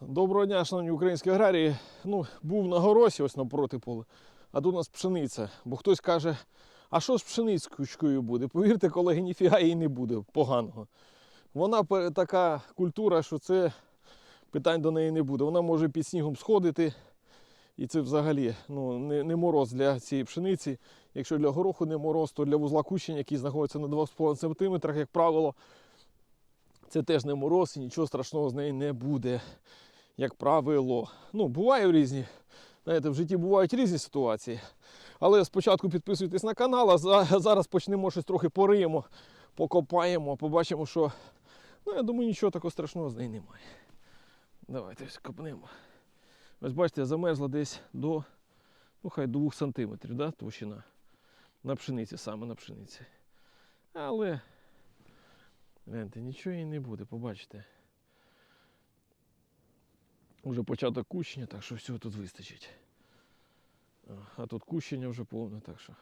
Доброго дня, шановні українські аграрії. Ну, був на горосі ось напроти поля, а тут у нас пшениця. Бо хтось каже, а що з пшеницькою буде? Повірте, колеги, ніфіга її не буде поганого. Вона така культура, що це питань до неї не буде. Вона може під снігом сходити. І це взагалі ну, не, не мороз для цієї пшениці. Якщо для гороху не мороз, то для вузла кущення, який знаходиться на 2,5 см, як правило, це теж не мороз і нічого страшного з неї не буде, як правило. Ну, буває різні. Знаєте, в житті бувають різні ситуації. Але спочатку підписуйтесь на канал, а зараз почнемо щось трохи пориємо, покопаємо, побачимо, що. Ну, я думаю, нічого такого страшного з неї немає. Давайте ось копнемо. Ось бачите, замерзла десь до, ну хай 2 см, да, товщина. На пшениці, саме на пшениці. Але Гляньте, нічого їй не буде, побачите. Уже початок кущення, так що всього тут вистачить. А, тут кущення вже повне, так що.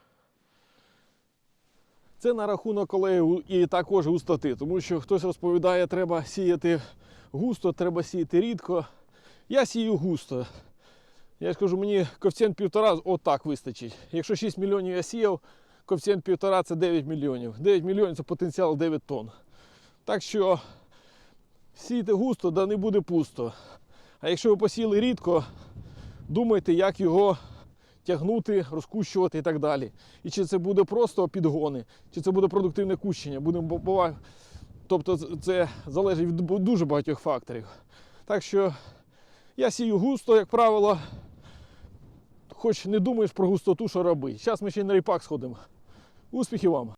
Це на рахунок колеги і також густоти, тому що хтось розповідає, треба сіяти густо, треба сіяти рідко. Я сію густо. Я ж кажу, мені коефіцієнт півтора отак вистачить. Якщо 6 мільйонів я сіяв, коефіцієнт півтора це 9 мільйонів. 9 мільйонів це потенціал 9 тонн. Так що сійте густо, да не буде пусто. А якщо ви посіяли рідко, думайте, як його тягнути, розкущувати і так далі. І чи це буде просто підгони, чи це буде продуктивне кущення. Будемо Тобто це залежить від дуже багатьох факторів. Так що я сію густо, як правило, хоч не думаєш про густоту, що робити. Зараз ми ще й на ріпак сходимо. Успіхів вам!